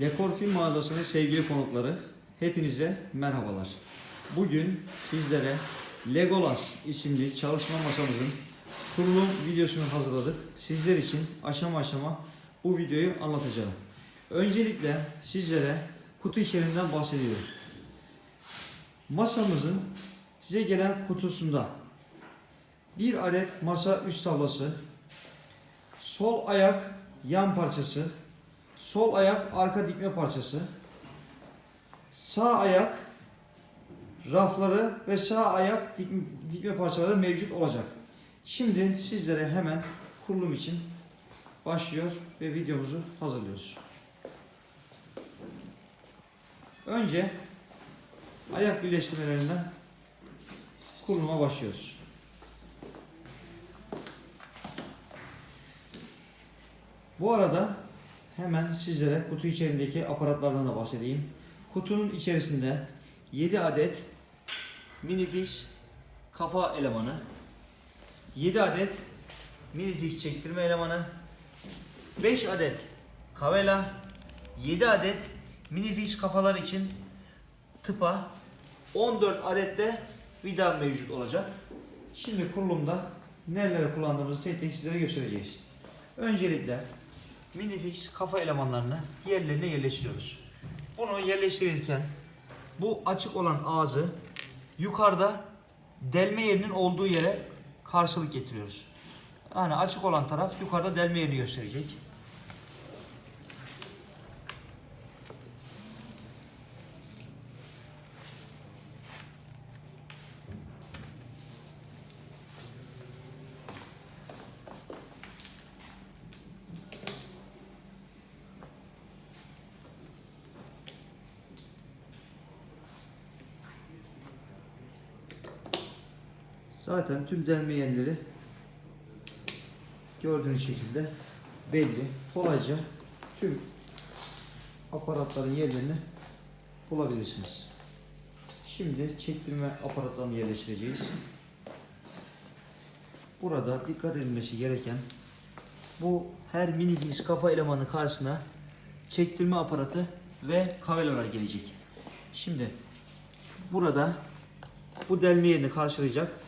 Dekor Film Mağazası'nın sevgili konukları, hepinize merhabalar. Bugün sizlere Legolas isimli çalışma masamızın kurulum videosunu hazırladık. Sizler için aşama aşama bu videoyu anlatacağım. Öncelikle sizlere kutu içeriğinden bahsediyorum. Masamızın size gelen kutusunda bir adet masa üst tablası, sol ayak yan parçası, sol ayak arka dikme parçası, sağ ayak rafları ve sağ ayak dik- dikme parçaları mevcut olacak. Şimdi sizlere hemen kurulum için başlıyor ve videomuzu hazırlıyoruz. Önce ayak birleştirmelerinden kuruluma başlıyoruz. Bu arada hemen sizlere kutu içerisindeki aparatlardan da bahsedeyim. Kutunun içerisinde 7 adet minifix kafa elemanı, 7 adet minifix çektirme elemanı, 5 adet kavela, 7 adet minifix kafalar için tıpa, 14 adet de vida mevcut olacak. Şimdi kurulumda nereleri kullandığımızı tek tek sizlere göstereceğiz. Öncelikle minifix kafa elemanlarını yerlerine yerleştiriyoruz. Bunu yerleştirirken bu açık olan ağzı yukarıda delme yerinin olduğu yere karşılık getiriyoruz. Yani açık olan taraf yukarıda delme yerini gösterecek. Zaten tüm delme yerleri gördüğünüz şekilde belli. Kolayca tüm aparatların yerlerini bulabilirsiniz. Şimdi çektirme aparatlarını yerleştireceğiz. Burada dikkat edilmesi gereken bu her mini disk kafa elemanı karşısına çektirme aparatı ve kavelalar gelecek. Şimdi burada bu delme yerini karşılayacak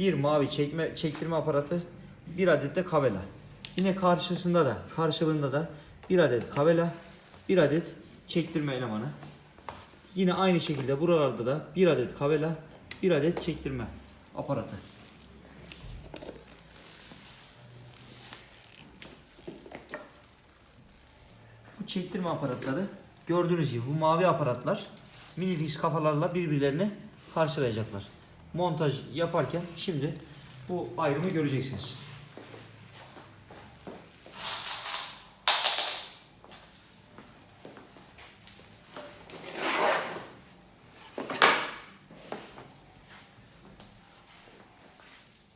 bir mavi çekme çektirme aparatı, bir adet de kavela. Yine karşısında da karşılığında da bir adet kavela, bir adet çektirme elemanı. Yine aynı şekilde buralarda da bir adet kavela, bir adet çektirme aparatı. Bu çektirme aparatları gördüğünüz gibi bu mavi aparatlar mini disk kafalarla birbirlerini karşılayacaklar. Montaj yaparken şimdi bu ayrımı göreceksiniz.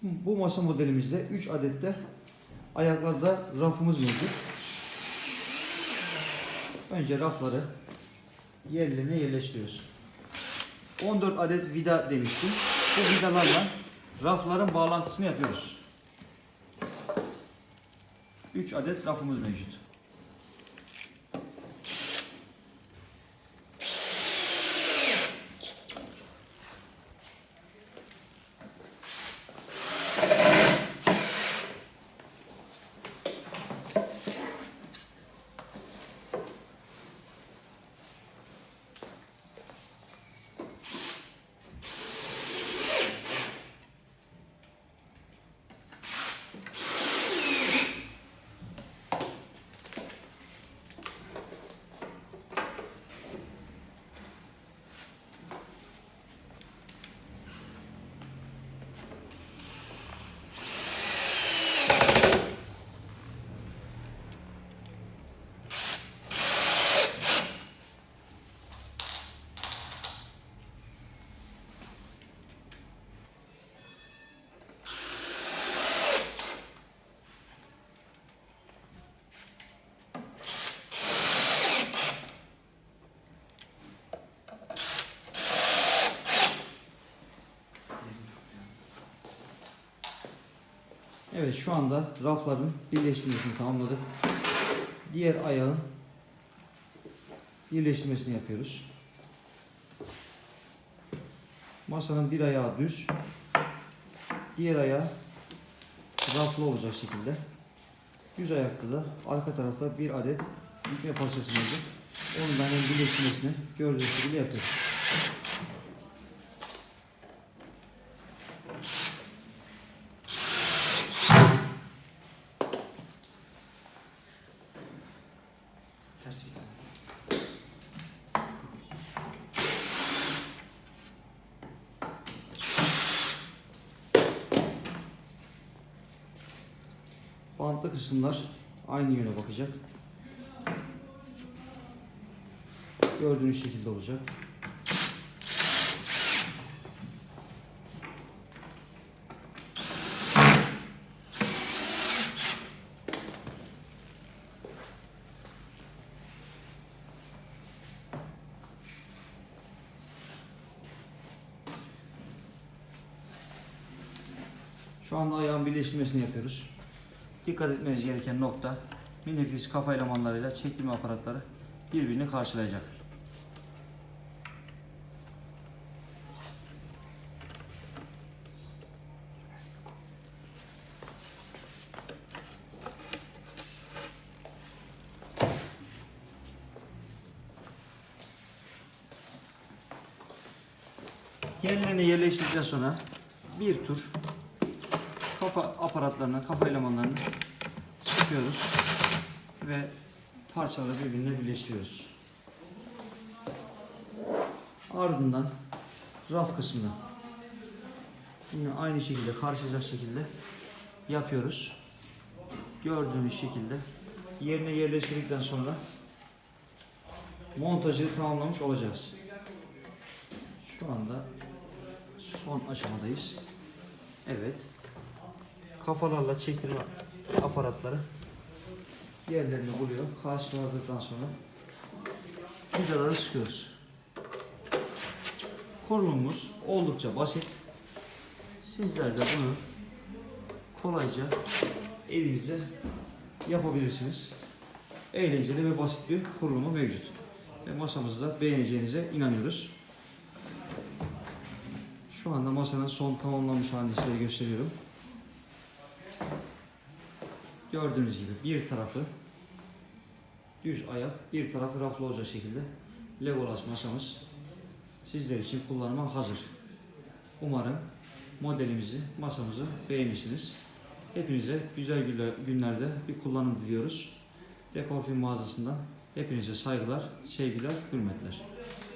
Bu masa modelimizde 3 adet de ayaklarda rafımız mevcut. Önce rafları yerlerine yerleştiriyoruz. 14 adet vida demiştim. Bu vidalarla rafların bağlantısını yapıyoruz. 3 adet rafımız mevcut. Evet şu anda rafların birleştirmesini tamamladık. Diğer ayağın birleştirmesini yapıyoruz. Masanın bir ayağı düz, diğer ayağı raflı olacak şekilde. Yüz ayakta da arka tarafta bir adet dikme parçası mevcut. Onu da birleştirmesini gördüğünüz gibi yapıyoruz. Bantlı kısımlar aynı yöne bakacak. Gördüğünüz şekilde olacak. Şu anda ayağın birleştirmesini yapıyoruz. Dikkat etmeniz gereken nokta minifis kafa elemanlarıyla çektirme aparatları birbirini karşılayacak. Yerlerine yerleştirdikten sonra bir tur kafa aparatlarını, kafa elemanlarını çıkıyoruz ve parçaları birbirine birleştiriyoruz. Ardından raf kısmını yine aynı şekilde karşılayacak şekilde yapıyoruz. Gördüğünüz şekilde yerine yerleştirdikten sonra montajı tamamlamış olacağız. Şu anda son aşamadayız. Evet. Kafalarla çektirme aparatları yerlerini buluyor. Karşıladıktan sonra vidaları sıkıyoruz. Kurulumumuz oldukça basit. Sizler de bunu kolayca evinizde yapabilirsiniz. Eğlenceli ve basit bir kurulumu mevcut. Ve masamızı da beğeneceğinize inanıyoruz. Şu anda masanın son tamamlanmış halini size gösteriyorum. Gördüğünüz gibi bir tarafı düz ayak, bir tarafı raflı olacak şekilde Legolas masamız sizler için kullanıma hazır. Umarım modelimizi, masamızı beğenirsiniz. Hepinize güzel günler- günlerde bir kullanım diliyoruz. Dekor Film mağazasından hepinize saygılar, sevgiler, hürmetler.